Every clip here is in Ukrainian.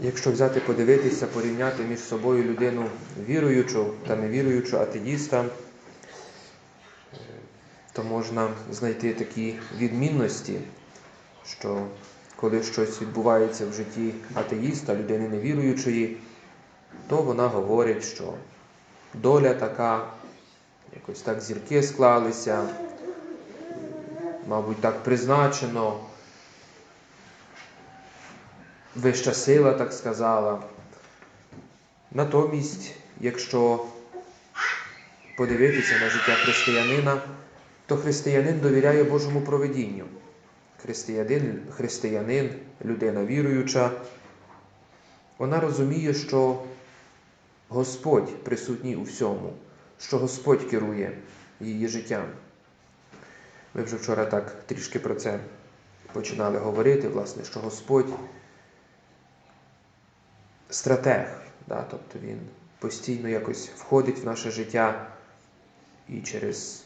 Якщо взяти подивитися, порівняти між собою людину віруючу та невіруючу атеїста, е, то можна знайти такі відмінності, що коли щось відбувається в житті атеїста, людини невіруючої, то вона говорить, що доля така, якось так зірки склалися, мабуть, так призначено, вища сила так сказала. Натомість, якщо подивитися на життя християнина, то християнин довіряє Божому проведінню. Християнин, християнин, людина віруюча, вона розуміє, що Господь присутній у всьому, що Господь керує її життям. Ми вже вчора так трішки про це починали говорити, власне, що Господь стратег, да? тобто Він постійно якось входить в наше життя і через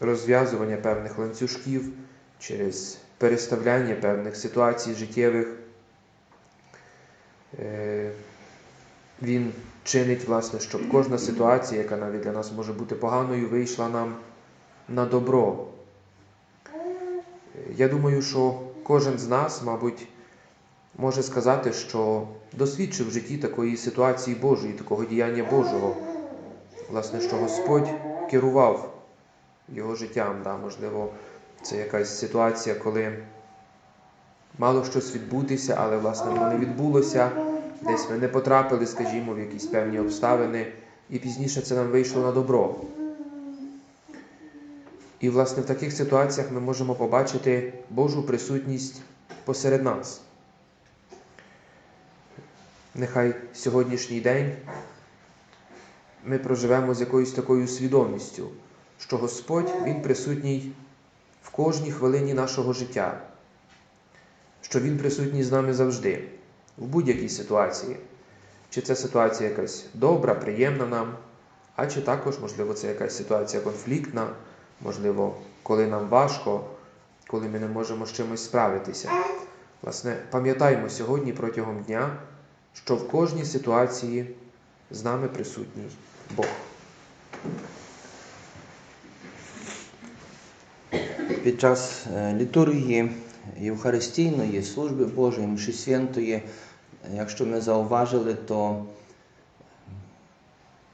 розв'язування певних ланцюжків, через переставляння певних ситуацій життєвих. е, Він чинить, власне, щоб кожна ситуація, яка навіть для нас може бути поганою, вийшла нам на добро. Е, Я думаю, що кожен з нас, мабуть, може сказати, що досвідчив в житті такої ситуації Божої, такого діяння Божого. Власне, що Господь керував його життям. Да? Можливо, це якась ситуація, коли мало щось відбутися, але власне воно не відбулося. Десь ми не потрапили, скажімо, в якісь певні обставини, і пізніше це нам вийшло на добро. І, власне, в таких ситуаціях ми можемо побачити Божу присутність посеред нас. Нехай сьогоднішній день ми проживемо з якоюсь такою свідомістю, що Господь Він присутній в кожній хвилині нашого життя, що Він присутній з нами завжди, в будь-якій ситуації. Чи це ситуація якась добра, приємна нам, а чи також, можливо, це якась ситуація конфліктна, можливо, коли нам важко, коли ми не можемо з чимось справитися. Власне, пам'ятаємо сьогодні протягом дня, що в кожній ситуації з нами присутній Бог. Під час е, літургії Євхаристійної служби Божої, Мші Святої, якщо ми зауважили, то,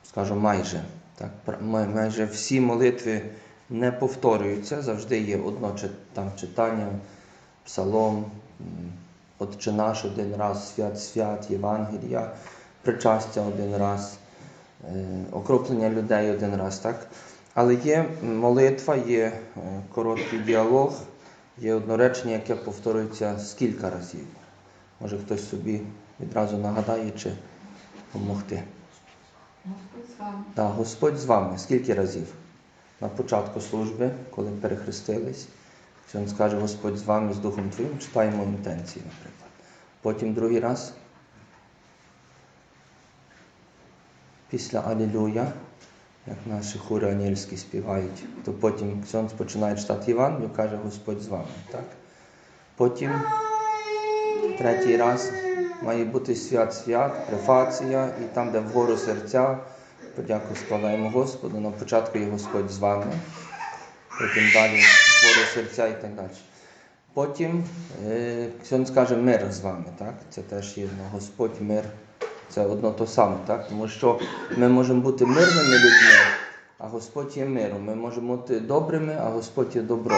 скажу, майже, так, майже всі молитви не повторюються, завжди є одно читання, псалом, Отче наш один раз, свят свят, Євангелія, причастя один раз, е, окроплення людей один раз. так? Але є молитва, є е, короткий діалог, є одноречення, яке повторюється скільки разів. Може хтось собі відразу нагадає чи допомогти. Господь з вами. Так, Господь з вами. Скільки разів? На початку служби, коли перехрестились, він скаже Господь з вами, з Духом Твоїм, читаємо інтенції, наприклад. Потім другий раз. Після Алілуя, як наші хури ангельські співають, то потім Ксьонц починає читати Євангелію, каже Господь з вами. Так? Потім третій раз має бути свят свят, префація, і там, де вгору серця, подяку складаємо Господу, на початку є Господь з вами, потім далі вгору серця і так далі. Потім Ксьон скаже мир з вами, так? Це теж є Господь мир. Це одно то саме, так? Тому що ми можемо бути мирними людьми, а Господь є миром. Ми можемо бути добрими, а Господь є добро.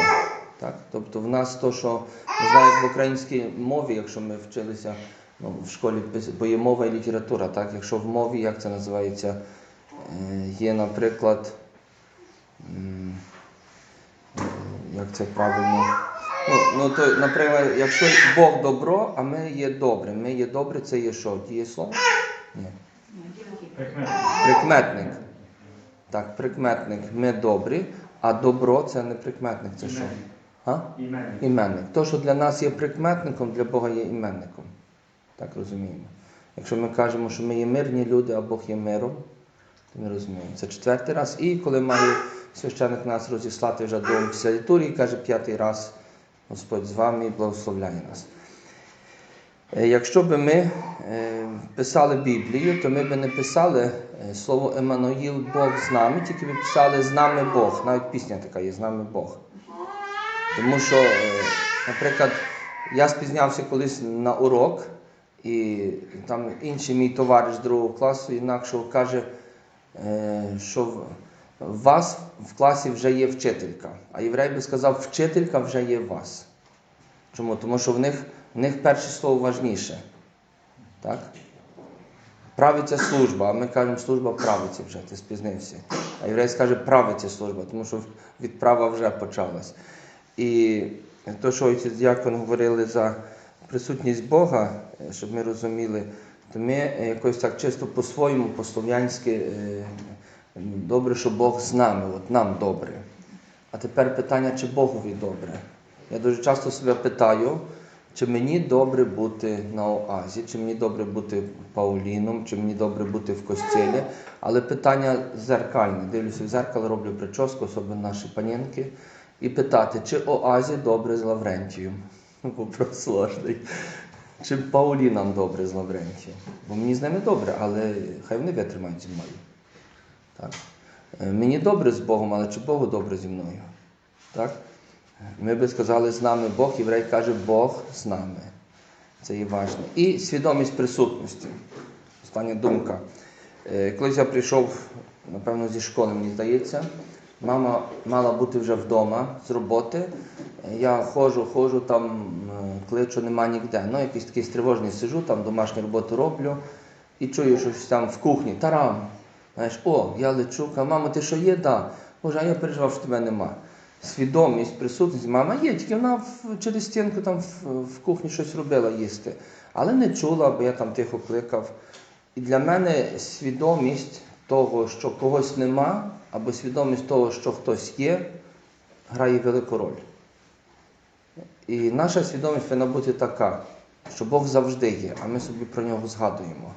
Так? Тобто в нас то, що ми знаємо в українській мові, якщо ми вчилися ну, в школі, бо є мова і література, так? якщо в мові, як це називається, є, наприклад, як це правильно. Ну, ну то, наприклад, якщо Бог добро, а ми є добре. Ми є добре, це є що? Дієслово? Ні. Прикметник. Так, прикметник. Ми добрі, а добро це не прикметник, це що? А? Іменник. Іменник. То, що для нас є прикметником, для Бога є іменником. Так розуміємо. Якщо ми кажемо, що ми є мирні люди, а Бог є миром, то ми розуміємо. Це четвертий раз. І коли має священик нас розіслати вже до після літургії, каже п'ятий раз, Господь з вами і благословляє нас. Е, Якщо б ми е, писали Біблію, то ми б не писали е, слово Еммануїл Бог з нами, тільки б писали з нами Бог. Навіть пісня така є з нами Бог. Тому що, наприклад, я спізнявся колись на урок, і там інший мій товариш другого класу інакшого каже, що вас в класі вже є вчителька. А єврей би сказав, вчителька вже є вас. Чому? Тому що в них, в них перше слово важніше. Так? Правиться служба, а ми кажемо, служба правиться вже, ти спізнився. А єврей скаже, правиться служба, тому що відправа вже почалась. І те, що отець дякон говорили за присутність Бога, щоб ми розуміли, то ми якось так чисто по-своєму, по-слов'янськи, е, добре, що Бог з нами, от нам добре. А тепер питання, чи Богові добре. Я дуже часто себе питаю, чи мені добре бути на оазі, чи мені добре бути Пауліном, чи мені добре бути в костілі. Але питання зеркальне. Дивлюся в зеркало, роблю прическу, особливо наші панінки, і питати, чи оазі добре з Лаврентієм. Вопрос сложний. Чи Паулінам добре з Лаврентієм? Бо мені з ними добре, але хай вони витримають зі мною. Так? Е, Мені добре з Богом, але чи Богу добре зі мною? Так? Ми би сказали, з нами Бог, єврей каже, Бог з нами. Це є важливо. І свідомість присутності. Остання думка. Е, Колись я прийшов, напевно, зі школи, мені здається. Мама мала бути вже вдома з роботи. Я ходжу, ходжу, там е, кличу, нема ніде. Ну, якийсь такий стривожний сижу, там домашню роботу роблю і чую, що там в кухні. Тарам. Знаєш, о, я лечу, кажу, мамо, ти що є? Да. Боже, а я переживав, що тебе нема. Свідомість, присутність, мама є, тільки вона в- через стінку там в, в кухні щось робила їсти. Але не чула, бо я там тихо кликав. І для мене свідомість того, що когось нема, або свідомість того, що хтось є, грає велику роль. І наша свідомість повинна бути така, що Бог завжди є, а ми собі про нього згадуємо.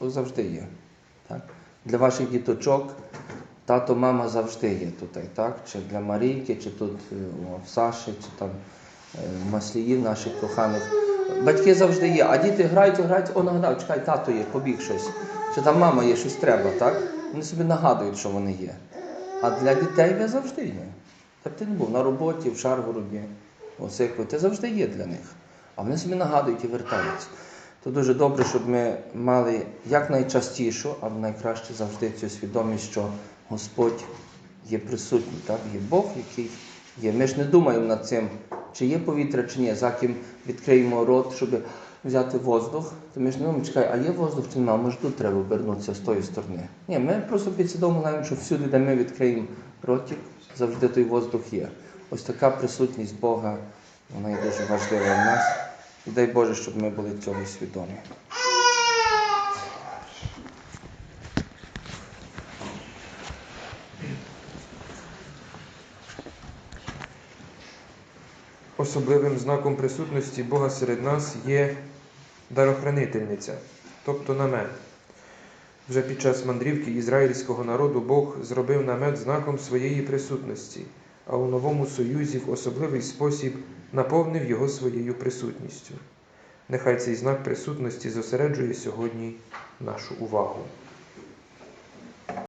Бог завжди є. Так? Для ваших діточок тато, мама завжди є тут, так? Чи для Марійки, чи тут е, в Саші, чи там е, в Масліїв наших коханих. Батьки завжди є, а діти грають, грають, о, нагадав, чекай, тато є, побіг щось. Чи там мама є, щось треба, так? Вони собі нагадують, що вони є. А для дітей ви завжди є. Так ти не був на роботі, в Шаргороді, у Сикві, ти завжди є для них. А вони собі нагадують і вертаються. То дуже добре, щоб ми мали якнайчастішу, а найкраще завжди цю свідомість, що Господь є присутній, так? є Бог, який є. Ми ж не думаємо над цим, чи є повітря, чи ні, за ким відкриємо рот, щоб взяти воздух, то ми ж не думаємо, чекай, а є воздух чи немає, може тут треба обернутися з тої сторони. Ні, ми просто підсвідомо знаємо, що всюди, де ми відкриємо ротик, завжди той воздух є. Ось така присутність Бога, вона є дуже важлива в нас. І дай Боже, щоб ми були цього свідомі. Особливим знаком присутності Бога серед нас є дарохранительниця, тобто намет. Вже під час мандрівки ізраїльського народу Бог зробив намет знаком своєї присутності, а у новому союзі в особливий спосіб наповнив його своєю присутністю. Нехай цей знак присутності зосереджує сьогодні нашу увагу.